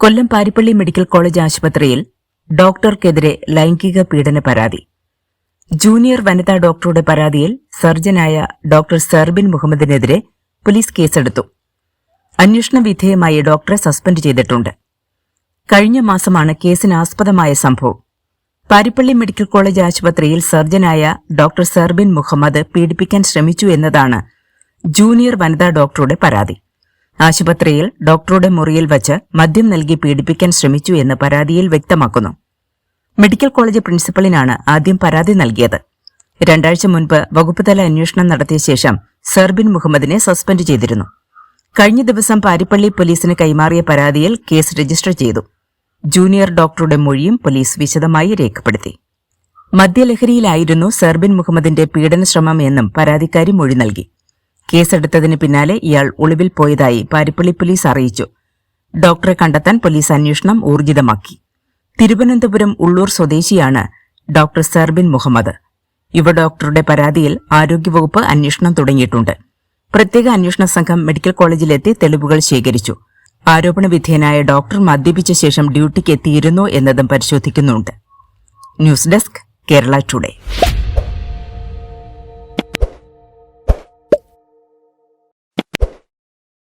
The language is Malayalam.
കൊല്ലം പാരിപ്പള്ളി മെഡിക്കൽ കോളേജ് ആശുപത്രിയിൽ ഡോക്ടർക്കെതിരെ ലൈംഗിക പീഡന പരാതി. ജൂനിയർ വനിതാ ഡോക്ടറുടെ പരാതിയിൽ സർജനായ ഡോക്ടർ സർബിൻ മുഹമ്മദിനെതിരെ പോലീസ് കേസെടുത്തു. അന്വേഷണ വിധേയമായി ഡോക്ടറെ സസ്പെൻഡ് ചെയ്തിട്ടുണ്ട്. കഴിഞ്ഞ മാസമാണ് കേസിന് ആസ്പദമായ സംഭവം. പാരിപ്പള്ളി മെഡിക്കൽ കോളേജ് ആശുപത്രിയിൽ സർജനായ ഡോക്ടർ സർബിൻ മുഹമ്മദ് പീഡിപ്പിക്കാൻ ശ്രമിച്ചു എന്നതാണ് ജൂനിയർ വനിതാ ഡോക്ടറുടെ പരാതി. ആശുപത്രിയിൽ ഡോക്ടറുടെ മുറിയിൽ വച്ച് മദ്യം നൽകി പീഡിപ്പിക്കാൻ ശ്രമിച്ചു എന്ന് പരാതിയിൽ വ്യക്തമാക്കുന്നു. മെഡിക്കൽ കോളേജ് പ്രിൻസിപ്പലിനാണ് ആദ്യം പരാതി നൽകിയത്. രണ്ടാഴ്ച മുൻപ് വകുപ്പുതല അന്വേഷണം നടത്തിയ ശേഷം സർബിൻ മുഹമ്മദിനെ സസ്പെൻഡ് ചെയ്തിരുന്നു. കഴിഞ്ഞ ദിവസം പാരിപ്പള്ളി പോലീസിന് കൈമാറിയ പരാതിയിൽ കേസ് രജിസ്റ്റർ ചെയ്തു. ജൂനിയർ ഡോക്ടറുടെ മൊഴിയും പോലീസ് വിശദമായി രേഖപ്പെടുത്തി. മദ്യലഹരിയിലായിരുന്നു സർബിൻ മുഹമ്മദിന്റെ പീഡനശ്രമം എന്നും പരാതിക്കാരി മൊഴി നൽകി. കേസെടുത്തതിന് പിന്നാലെ ഇയാൾ ഒളിവിൽ പോയതായി പാരിപ്പള്ളി പോലീസ് അറിയിച്ചു. ഡോക്ടറെ കണ്ടെത്താൻ പോലീസ് അന്വേഷണം ഊർജിതമാക്കി. തിരുവനന്തപുരം ഉള്ളൂർ സ്വദേശിയാണ് ഡോക്ടർ സർബിൻ മുഹമ്മദ്. യുവ ഡോക്ടറുടെ പരാതിയിൽ ആരോഗ്യവകുപ്പ് അന്വേഷണം തുടങ്ങിയിട്ടുണ്ട്. പ്രത്യേക അന്വേഷണ സംഘം മെഡിക്കൽ കോളേജിലെത്തി തെളിവുകൾ ശേഖരിച്ചു. ആരോപണ വിധേയനായ ഡോക്ടർ മദ്യപിച്ച ശേഷം ഡ്യൂട്ടിക്ക് എത്തിയിരുന്നോ എന്നതും പരിശോധിക്കുന്നുണ്ട്. News desk Kerala today.